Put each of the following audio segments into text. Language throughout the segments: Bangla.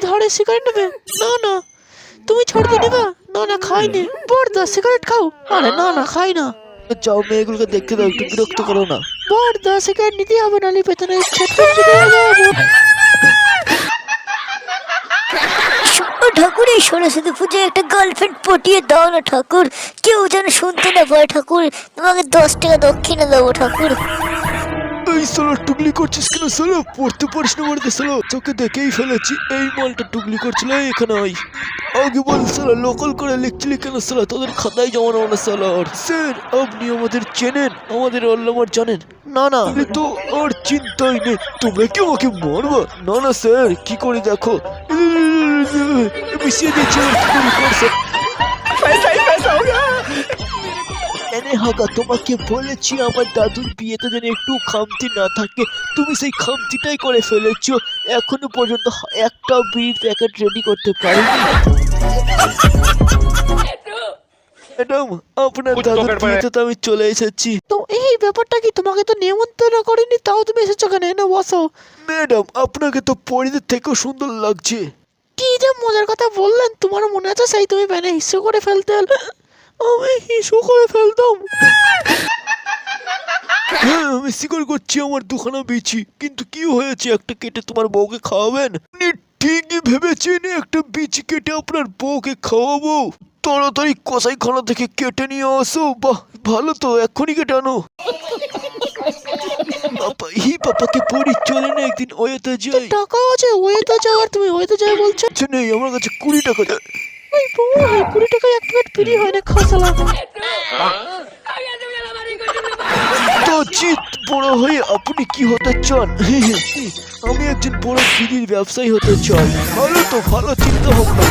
সিগারেট নেবে? না না। তুমি ছাড়তে নেবা না না খাই নে বড়দা সিগারেট খাও। আরে না না খাই না। যাও মেয়েগুলোকে দেখতে দাও একটু বিরক্ত করো না। বড়দা সিগারেট নিতে হবে নালে ও ঠাকুর এই সরস্বতী পুজোয় একটা গার্লফ্রেন্ড পটিয়ে দাও না ঠাকুর। কেউ যেন শুনতে না পায় ঠাকুর। তোমাকে দশ টাকা দক্ষিণে দেবো ঠাকুর। এই সালা টুকলি করছিস কেন সালা পড়তে পারিস না মারতে সালা তোকে দেখেই ফেলেছি এই মালটা টুকলি করছিল এখানে আই আগে বল সালা লোকাল করে লিখছিলি কেন সালা তোদের খাতায় জমানো না সালা স্যার আপনি আমাদের চেনেন আমাদের অল্লামার জানেন না না তো আর চিন্তাই নেই তোমরা কি আমাকে মারবা না না স্যার কি করে দেখো মিশিয়ে দিয়েছি আর হাগা তোমাকে বলেছি আমার দাদুর বিয়েতে যেন একটু খামতি না থাকে। তুমি সেই খামতিটাই করে ফেলেছো। এখনও পর্যন্ত একটা বিড়ির প্যাকেট রেডি করতে পারিনি। ম্যাডাম আপনার দাদুর বিয়েতে তো আমি চলে এসেছি। তো এই ব্যাপারটা কি তোমাকে তো নিমন্ত্রণ করিনি? তাও তুমি এসেছ কেন এনে বসো। ম্যাডাম আপনাকে তো পরিদের থেকেও সুন্দর লাগছে। কি যে মজার কথা বললেন তোমার মনে আছে? সেই তুমি প্যানে হিসু করে ফেলতে আমি হিসু করে ফেলতাম? হ্যাঁ আমি স্বীকার করছি আমার দুখানা বিচি। কিন্তু কি হয়েছে? একটা কেটে তোমার বউকে খাওয়াবেন? আপনি ঠিকই ভেবেছেন একটা বিচি কেটে আপনার বউকে খাওয়াবো? তাড়াতাড়ি কসাইখানা থেকে কেটে নিয়ে আসো। বাহ ভালো তো এক্ষুনি কেটে আনো বাবা পড়ি চলে না একদিন ওয়েতে যাই। টাকা আছে ওয়েতে যাও আর তুমি ওয়েতে যাও বলছো? আচ্ছা নেই আমার কাছে কুড়ি টাকা। এই কুড়ি টাকায় এক প্লেট ফ্রি হয় না খাসালা তো চিত বড় হয়ে আপনি কি হতে চান? আমি একজন বড় বিড়ির ব্যবসায়ী হতে চাই। ভালো তো ভালো চিন্তা ভাবনা।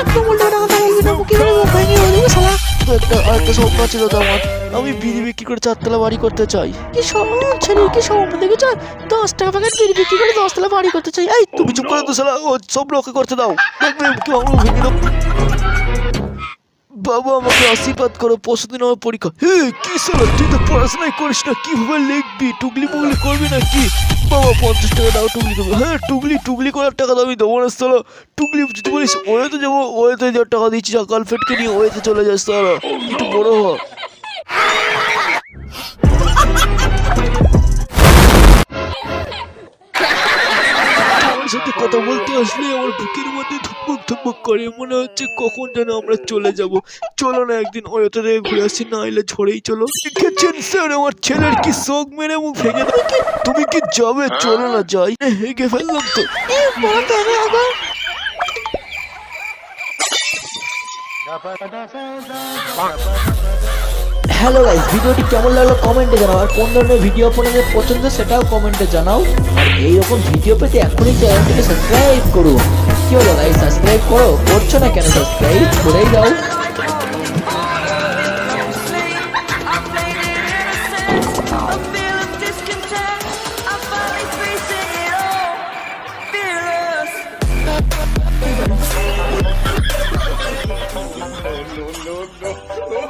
একদম উল্টো টাকা না মুখে করে মুখ ভেঙে হয়ে যাবে শালা। একটা আরেকটা স্বপ্ন আমার। আমি বিড়ি বিক্রি করে চারতলা বাড়ি করতে চাই। কি সব ছেলে কি সব দেখেছ? দশ টাকা প্যাকেট বিড়ি বিক্রি করে দশ তলা বাড়ি করতে চাই। এই তুমি চুপ করে তো ও সব লোকে করতে দাও। দেখবে কি আমরা ভেঙে দাও বাবা আমাকে আশীর্বাদ করো পশুদিন আমার পরীক্ষা। হে, কি সালা, তুই তো পড়াশোনাই করিস না কীভাবে লিখবি? টুগলি মুগলি করবি না কি বাবা, পঞ্চাশ টাকা দাও, টুগলি করবি। হ্যাঁ টুগলি টুগলি করার টাকা দাবি দেবো না সালা। টুগলি, যদি বলিস, ওয়েতে যাব, ওয়েতে যাওয়ার টাকা দিচ্ছি গার্লফ্রেন্ডকে নিয়ে ওয়েতে চলে যাস সালা। একটু বড় হ। কথা বলতে আসলে আমার বুকের মধ্যে ধুকপুক ধুকপুক করে মনে হচ্ছে কখন যেন আমরা চলে যাব। চলো না একদিন ওয়তো থেকে ঘুরে আসি না এলে ঝড়েই চলো। দেখেছেন স্যার? আমার ছেলের কি শোক মেরে মুখ ভেঙে তুমি কি যাবে? চলো না যাই। হেগে ফেললাম তো। হ্যালো গাইস ভিডিওটি কেমন লাগল কমেন্টে জানাও। আর কোন ধরনের ভিডিও আপনাদের পছন্দ সেটাও কমেন্টে জানাও। আর এইরকম ভিডিও পেতে এখনই চ্যানেলটিকে সাবস্ক্রাইব করুন। কি হলো গাইস সাবস্ক্রাইব করো? করছ না কেন সাবস্ক্রাইব করেই দাও। No, no, no.